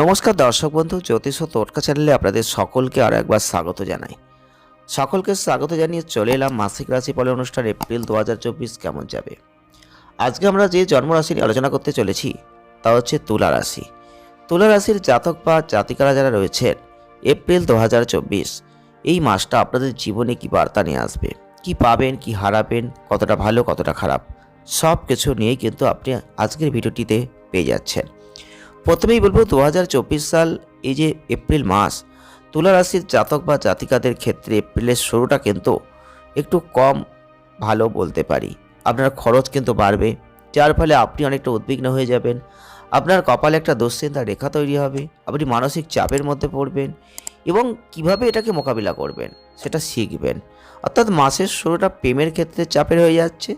নমস্কার দর্শক বন্ধু, জ্যোতিষ ও তোটকা চ্যানেলে আপনাদের সকলকে আর একবার স্বাগত জানাই। সকলকে স্বাগত জানিয়ে চলে এলাম মাসিক রাশি ফলের অনুষ্ঠান এপ্রিল দু হাজার চব্বিশ কেমন যাবে? আজকে আমরা যে জন্মরাশি নিয়ে আলোচনা করতে চলেছি, তা হচ্ছে তুলা রাশি। তুলা রাশির জাতক বা জাতিকারা যারা রয়েছেন, এপ্রিল দু হাজার চব্বিশ, এই মাসটা আপনাদের জীবনে কি বার্তা নিয়ে আসবে? কি পাবেন, কি হারাবেন, কতটা ভালো, কতটা খারাপ? সব কিছু নিয়েই কিন্তু আপনি আজকের ভিডিওটিতে পেয়ে যাচ্ছেন। প্রথমেই বলব দু হাজার চব্বিশ সাল, এই যে এপ্রিল মাস, তুলা রাশির জাতক বা জাতিকাদের ক্ষেত্রে এপ্রিলের শুরুটা কিন্তু একটু কম ভালো বলতে পারি। আপনার খরচ কিন্তু বাড়বে, যার ফলে আপনি অনেকটা উদ্বিগ্ন হয়ে যাবেন। আপনার কপালে একটা দুশ্চিন্তার রেখা তৈরি হবে, আপনি মানসিক চাপের মধ্যে পড়বেন এবং কীভাবে এটাকে মোকাবিলা করবেন সেটা শিখবেন। অর্থাৎ মাসের শুরুটা প্রেমের ক্ষেত্রে চাপের হয়ে যাচ্ছে,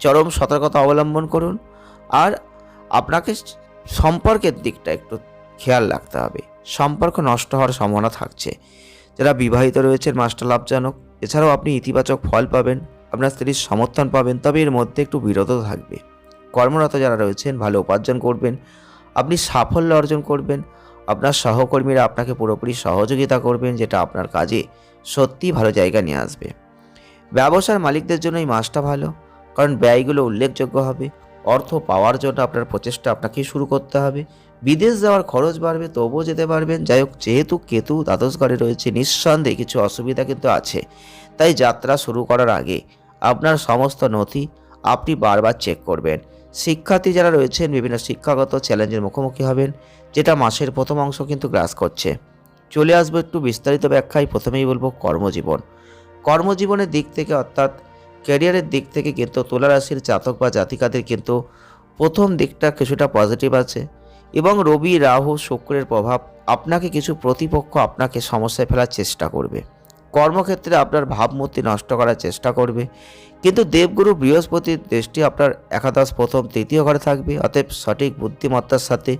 চরম সতর্কতা অবলম্বন করুন, আর আপনাকে সম্পর্কের দিকটা একটু খেয়াল রাখতে হবে। সম্পর্ক নষ্ট হওয়ার সম্ভাবনা থাকছে। যারা বিবাহিত রয়েছেন, মাস্টার লাভজনক, এছাড়াও আপনি ইতিবাচক ফল পাবেন, আপনার স্ত্রীর সমর্থন পাবেন, তবে এর মধ্যে একটু বিরত থাকবে। কর্মরত যারা রয়েছেন, ভালো উপার্জন করবেন, আপনি সাফল্য অর্জন করবেন, আপনার সহকর্মীরা আপনাকে পুরোপুরি সহযোগিতা করবেন, যেটা আপনার কাজে সত্যিই ভালো জায়গা নিয়ে আসবে। ব্যবসার মালিকদের জন্য এই মাসটা ভালো, কারণ ব্যয়গুলো উল্লেখযোগ্য হবে। অর্থ পাওয়ার জন্য আপনার প্রচেষ্টা আপনাকেই শুরু করতে হবে। বিদেশ যাওয়ার খরচ বাড়বে, তবুও যেতে পারবেন। যাই হোক, যেহেতু কেতু দ্বাদশ ঘরে রয়েছে, নিঃসন্দেহে কিছু অসুবিধা কিন্তু আছে। তাই যাত্রা শুরু করার আগে আপনার সমস্ত নথি আপনি বারবার চেক করবেন। শিক্ষার্থী যারা রয়েছেন, বিভিন্ন শিক্ষাগত চ্যালেঞ্জের মুখোমুখি হবেন, যেটা মাসের প্রথম অংশ কিন্তু গ্রাস করছে। চলে আসব একটু বিস্তারিত ব্যাখ্যায়। প্রথমেই বলব কর্মজীবন। কর্মজীবনের দিক থেকে অর্থাৎ ক্যারিয়ারের দিক থেকে কিন্তু তুলা রাশির জাতক বা জাতিকাদের কিন্তু প্রথম দিকটা কিছুটা পজিটিভ আছে এবং রবি, রাহু, শুক্রের প্রভাব আপনাকে কিছু প্রতিপক্ষ আপনাকে সমস্যায় ফেলার চেষ্টা করবে। কর্মক্ষেত্রে আপনার ভাবমূর্তি নষ্ট করার চেষ্টা করবে। কিন্তু দেবগুরু বৃহস্পতির দৃষ্টি আপনার একাদশ, প্রথম, তৃতীয় ঘরে থাকবে। অতএব সঠিক বুদ্ধিমত্তার সাথে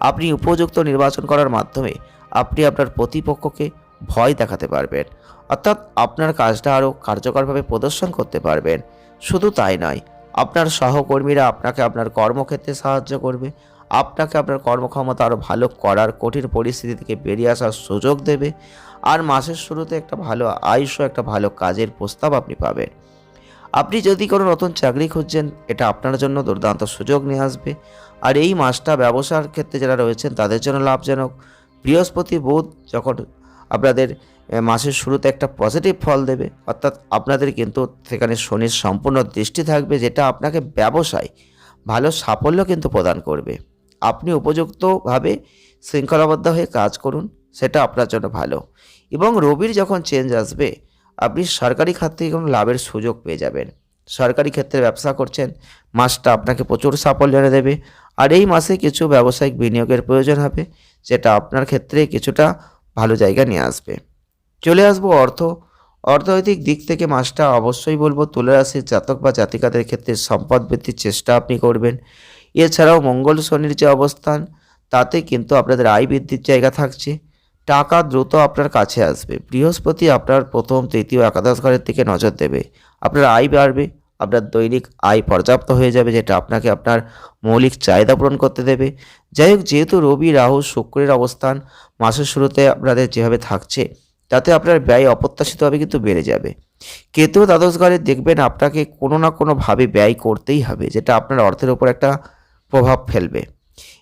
আপনি উপযুক্ত নির্বাচন করার মাধ্যমে আপনি আপনার প্রতিপক্ষকে ভয় দেখাতে পারবেন। অর্থাৎ আপনার কাজটা আরও কার্যকরভাবে প্রদর্শন করতে পারবেন। শুধু তাই নয়, আপনার সহকর্মীরা আপনাকে আপনার কর্মক্ষেত্রে সাহায্য করবে। আপনাকে আপনার কর্মক্ষমতা আরও ভালো করার কঠিন পরিস্থিতি থেকে বেরিয়ে আসার সুযোগ দেবে। আর মাসের শুরুতে একটা ভালো আয়ুষ একটা ভালো কাজের প্রস্তাব আপনি পাবেন। আপনি যদি কোনো নতুন চাকরি খুঁজছেন, এটা আপনার জন্য দুর্দান্ত সুযোগ নিয়ে আসবে। আর এই মাসটা ব্যবসার ক্ষেত্রে যারা রয়েছেন, তাদের জন্য লাভজনক। বৃহস্পতি, বুধ যখন আপনাদের মাসের শুরুতে একটা পজিটিভ ফল দেবে। অর্থাৎ আপনাদের কিন্তু সেখানে শনির সম্পূর্ণ দৃষ্টি থাকবে, যেটা আপনাকে ব্যবসায় ভালো সাফল্য কিন্তু প্রদান করবে। আপনি উপযুক্তভাবে শৃঙ্খলাবদ্ধ হয়ে কাজ করুন, সেটা আপনার জন্য ভালো। এবং রবির যখন চেঞ্জ আসবে, আপনি সরকারি খাত থেকে কোনো লাভের সুযোগ পেয়ে যাবেন। সরকারি ক্ষেত্রে ব্যবসা করছেন, মাসটা আপনাকে প্রচুর সাফল্য এনে দেবে। আর এই মাসে কিছু ব্যবসায়িক বিনিয়োগের প্রয়োজন হবে, যেটা আপনার ক্ষেত্রে কিছুটা ভালো জায়গা নিয়ে আসবে। চলে আসব অর্থ, অর্থনৈতিক দিক থেকে মাসটা অবশ্যই বলব তুলে রাশির জাতক বা জাতিকাদের ক্ষেত্রে সম্পদ বৃদ্ধির চেষ্টা আপনি করবেন। এছাড়াও মঙ্গল শনির যে অবস্থান, তাতে কিন্তু আপনাদের আয় বৃদ্ধির জায়গা থাকছে। টাকা দ্রুত আপনার কাছে আসবে। বৃহস্পতি আপনার প্রথম, তৃতীয়, একাদশ ঘরের দিকে নজর দেবে। আপনার আয় বাড়বে। আপনার দৈনিক আয় পর্যাপ্ত হয়ে যাবে, যেটা আপনাকে আপনার মৌলিক চাহিদা পূরণ করতে দেবে। যাই হোক, যেহেতু রবি, রাহু, শুক্রের অবস্থান মাসের শুরুতে আপনাদের যেভাবে থাকছে, তাতে আপনার ব্যয় অপ্রত্যাশিতভাবে কিন্তু বেড়ে যাবে। কেতু দ্বাদশ ঘরে দেখবেন আপনাকে কোনো না কোনোভাবে ব্যয় করতেই হবে, যেটা আপনার অর্থের উপর একটা প্রভাব ফেলবে।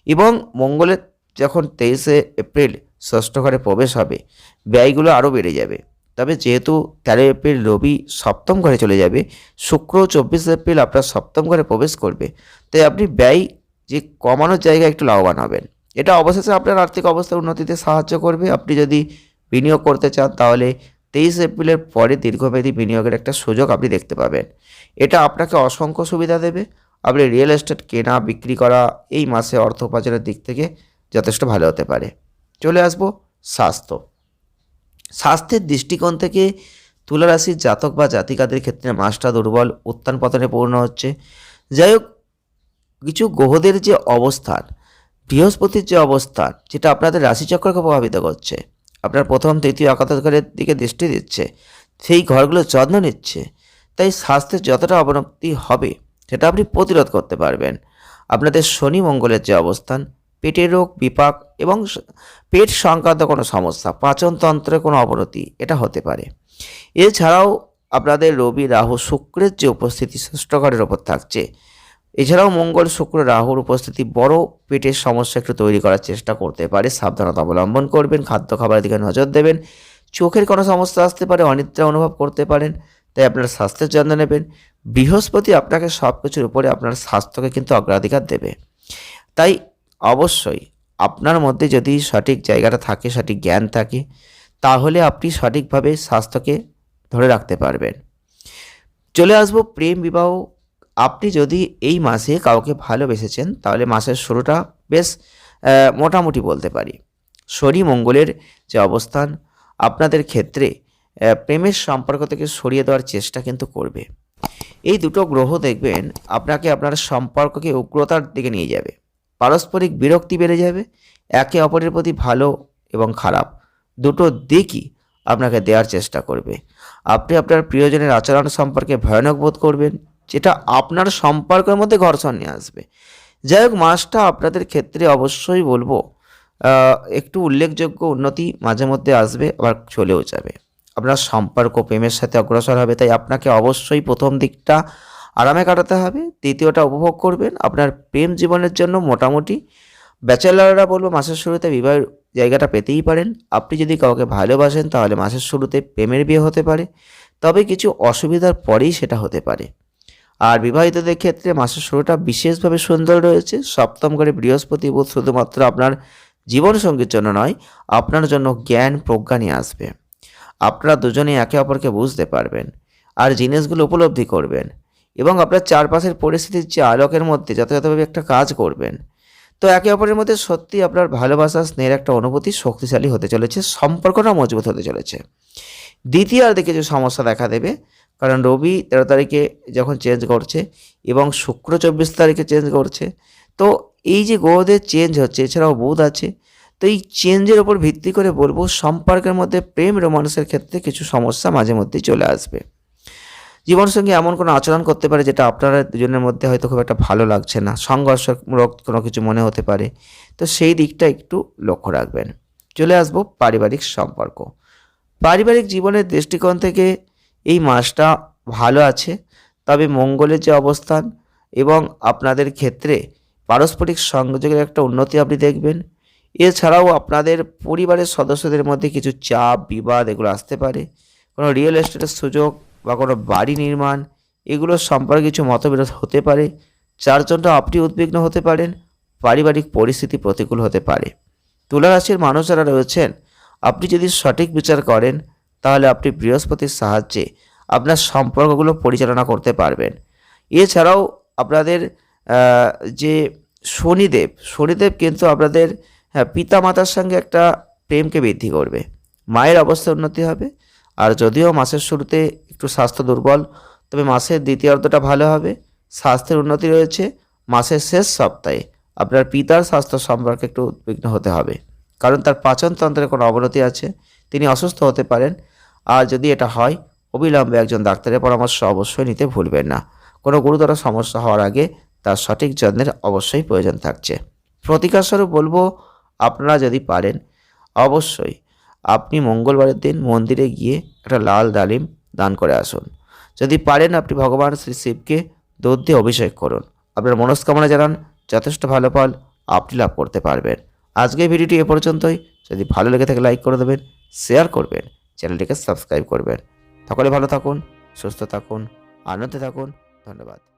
এবং মঙ্গলের যখন তেইশে এপ্রিল ষষ্ঠ ঘরে প্রবেশ হবে, ব্যয়গুলো আরও বেড়ে যাবে। তবে যেহেতু তেরো এপ্রিল রবি সপ্তম ঘরে চলে যাবে, শুক্র চব্বিশ এপ্রিল আপনার সপ্তম ঘরে প্রবেশ করবে। তাই আপনি ব্যয় যে কমানোর জায়গায় একটু লাভবান হবেন। এটা অবশেষে আপনার আর্থিক অবস্থার উন্নতিতে সাহায্য করবে। আপনি যদি বিনিয়োগ করতে চান, তাহলে তেইশ এপ্রিলের পরে দীর্ঘমেয়াদী বিনিয়োগের একটা সুযোগ আপনি দেখতে পাবেন। এটা আপনাকে অসংখ্য সুবিধা দেবে। আপনি রিয়েল এস্টেট কেনা, বিক্রি করা এই মাসে অর্থ উপার্জনের দিক থেকে যথেষ্ট ভালো হতে পারে। চলে আসব স্বাস্থ্য। স্বাস্থ্যের দৃষ্টিকোণ থেকে তুলা রাশির জাতক বা জাতিকাদের ক্ষেত্রে মাসটা দুর্বল উত্থান পতনে পূর্ণ হচ্ছে। যাই হোক, কিছু গ্রহদের যে অবস্থান, বৃহস্পতির যে অবস্থান, যেটা আপনাদের রাশিচক্রকে প্রভাবিত করছে, আপনার প্রথম, তৃতীয় একাদশ ঘরের দিকে দৃষ্টি দিচ্ছে, সেই ঘরগুলো যত্ন নিচ্ছে, তাই স্বাস্থ্যের যতটা অবনতি হবে, সেটা আপনি প্রতিরোধ করতে পারবেন। আপনাদের শনি মঙ্গলের যে অবস্থান পেটের রোগ, বিপাক এবং পেট সংক্রান্ত কোনো সমস্যা পাচনতন্ত্রের কোনো অবনতি, এটা হতে পারে। এছাড়াও আপনাদের রবি, রাহু, শুক্রের যে উপস্থিতি ষষ্ঠঘরের ওপর থাকছে, এছাড়াও মঙ্গল, শুক্র, রাহুর উপস্থিতি বড় পেটের সমস্যা একটু তৈরি করার চেষ্টা করতে পারে, সাবধানতা অবলম্বন করবেন, খাদ্য খাবারের দিকে নজর দেবেন, চোখের কোনো সমস্যা আসতে পারে, অনিদ্রা অনুভব করতে পারেন, তাই আপনার স্বাস্থ্যের যত্ন নেবেন, বৃহস্পতি আপনাকে সব কিছুর উপরে আপনার স্বাস্থ্যকে কিন্তু অগ্রাধিকার দেবে। তাই অবশ্যই আপনার মধ্যে যদি সঠিক জায়গাটা থাকে, সঠিক জ্ঞান থাকে, তাহলে আপনি সঠিকভাবে স্বাস্থ্যকে ধরে রাখতে পারবেন। চলে আসব প্রেম বিবাহ। আপনি যদি এই মাসে কাউকে ভালোবেসেছেন, তাহলে মাসের শুরুটা বেশ মোটামুটি বলতে পারি। শনি মঙ্গলের যে অবস্থান, আপনাদের ক্ষেত্রে প্রেমের সম্পর্ক থেকে সরিয়ে দেওয়ার চেষ্টা কিন্তু করবে। এই দুটো গ্রহ দেখবেন, আপনাকে আপনার সম্পর্ককে উগ্রতার দিকে নিয়ে যাবে। পারস্পরিক বিরক্তি বেড়ে যাবে, একে অপরের প্রতি ভালো এবং খারাপ, দুটো দিকই আপনাকে দেওয়ার চেষ্টা করবে। আপনি আপনার প্রিয়জনের আচরণ সম্পর্কে ভয়ানক বোধ করবেন, যেটা আপনার সম্পর্কের মধ্যে ঘর্ষণ নিয়ে আসবে। যাই হোক মাসটা আপনাদের ক্ষেত্রে অবশ্যই বলব একটু উল্লেখযোগ্য উন্নতি মাঝে মধ্যে আসবে, আবার চলেও যাবে। আপনার সম্পর্ক প্রেমের সাথে অগ্রসর হবে, তাই আপনাকে অবশ্যই প্রথম দিকটা আরামে কাটাতে হবে। তৃতীয়টা, উপভোগ করবেন। আপনার প্রেম জীবনের জন্য মোটামুটি। ব্যাচেলাররা বলব, মাসের শুরুতে বিবাহের জায়গাটা পেতেই পারেন। আপনি যদি কাউকে ভালোবাসেন, তাহলে মাসের শুরুতে প্রেমের বিয়ে হতে পারে। তবে কিছু অসুবিধার পরেই সেটা হতে পারে। আর বিবাহিতদের ক্ষেত্রে মাসের শুরুটা বিশেষভাবে সুন্দর রয়েছে। সপ্তম ঘরে বৃহস্পতি বুধ শুধুমাত্র আপনার জীবনসঙ্গীর জন্য নয়, আপনার জন্য জ্ঞান, প্রজ্ঞা নিয়ে আসবে। আপনারা দুজনে একে অপরকে বুঝতে পারবেন। আর জিনিসগুলো উপলব্ধি করবেন। এবং আপনার চারপাশের পরিস্থিতির যে আলোকের মধ্যে যথাযথভাবে একটা কাজ করবেন, তো একে অপরের মধ্যে সত্যি আপনার ভালোবাসা, স্নেহের একটা অনুভূতি শক্তিশালী হতে চলেছে সম্পর্কটা মজবুত হতে চলেছে। দ্বিতীয় আর দিকে যে সমস্যা দেখা দেবে, কারণ রবি তেরো তারিখে যখন চেঞ্জ করছে এবং শুক্র চব্বিশ তারিখে চেঞ্জ করছে, তো এই যে গ্রহদের চেঞ্জ হচ্ছে, এছাড়াও বুধ আছে, তো এই চেঞ্জের ওপর ভিত্তি করে বলব, সম্পর্কের মধ্যে প্রেম রোমান্সের ক্ষেত্রে কিছু সমস্যা মাঝে মধ্যেই চলে আসবে। জীবনসঙ্গী এমন কোনো আচরণ করতে পারে যেটা আপনারা দুজনের মধ্যে হয়তো খুব একটা ভালো লাগছে না, সংঘর্ষমূলক কোনো কিছু মনে হতে পারে। তো সেই দিকটা একটু লক্ষ্য রাখবেন। চলে আসব পারিবারিক সম্পর্ক। পারিবারিক জীবনের দৃষ্টিকোণ থেকে এই মাসটা ভালো আছে, তবে মঙ্গলের যে অবস্থান এবং আপনাদের ক্ষেত্রে পারস্পরিক সংযোগের একটা উন্নতি আপনি দেখবেন। এছাড়াও আপনাদের পরিবারের সদস্যদের মধ্যে কিছু চাপ, বিবাদ এগুলো আসতে পারে। কোনো রিয়েল এস্টেটের সুযোগ বা কোনো বাড়ি নির্মাণ এগুলোর সম্পর্কে কিছু মতবিরোধ হতে পারে। চারজনটা আপনি উদ্বিগ্ন হতে পারেন পারিবারিক পরিস্থিতি প্রতিকূল হতে পারে। তুলা রাশির মানুষ যারা রয়েছেন আপনি যদি সঠিক বিচার করেন তাহলে আপনি বৃহস্পতির সাহায্যে আপনার সম্পর্কগুলো পরিচালনা করতে পারবেন। এছাড়াও আপনাদের যে শনিদেব শনিদেব কিন্তু আপনাদের হ্যাঁ, পিতামাতার সঙ্গে একটা প্রেমকে বৃদ্ধি করবে। মায়ের অবস্থা উন্নতি হবে। আর যদিও মাসের শুরুতে একটু স্বাস্থ্য দুর্বল, তবে মাসের দ্বিতীয়ার্ধটা ভালো হবে। স্বাস্থ্যের উন্নতি রয়েছে মাসের শেষ সপ্তাহে। আপনার পিতার স্বাস্থ্য সম্পর্কে একটু উদ্বিগ্ন হতে হবে, কারণ তার পাচনতন্ত্রের কোনো অবনতি আছে। তিনি অসুস্থ হতে পারেন। আর যদি এটা হয়, অবিলম্বে একজন ডাক্তারের পরামর্শ অবশ্যই নিতে ভুলবেন না। কোনো গুরুতর সমস্যা হওয়ার আগে তার সঠিক যত্নের অবশ্যই প্রয়োজন থাকছে। প্রতিকারস্বরূপ বলব, আপনারা যদি পারেন, অবশ্যই আপনি মঙ্গলবারের দিন মন্দিরে গিয়ে একটা লাল ডালিম দান করে আসুন। যদি পারেন আপনি ভগবান শ্রী শিবকে দুধ দিয়ে অভিষেক করুন। আপনার মনস্কামনা জানান, যথেষ্ট ভালো ফল আপনি লাভ করতে পারবেন। আজকের ভিডিওটি এ পর্যন্তই। যদি ভালো লেগে থাকে লাইক করে দেবেন, শেয়ার করবেন, চ্যানেলটিকে সাবস্ক্রাইব করবেন। সকলে ভালো থাকুন, সুস্থ থাকুন, আনন্দে থাকুন। ধন্যবাদ।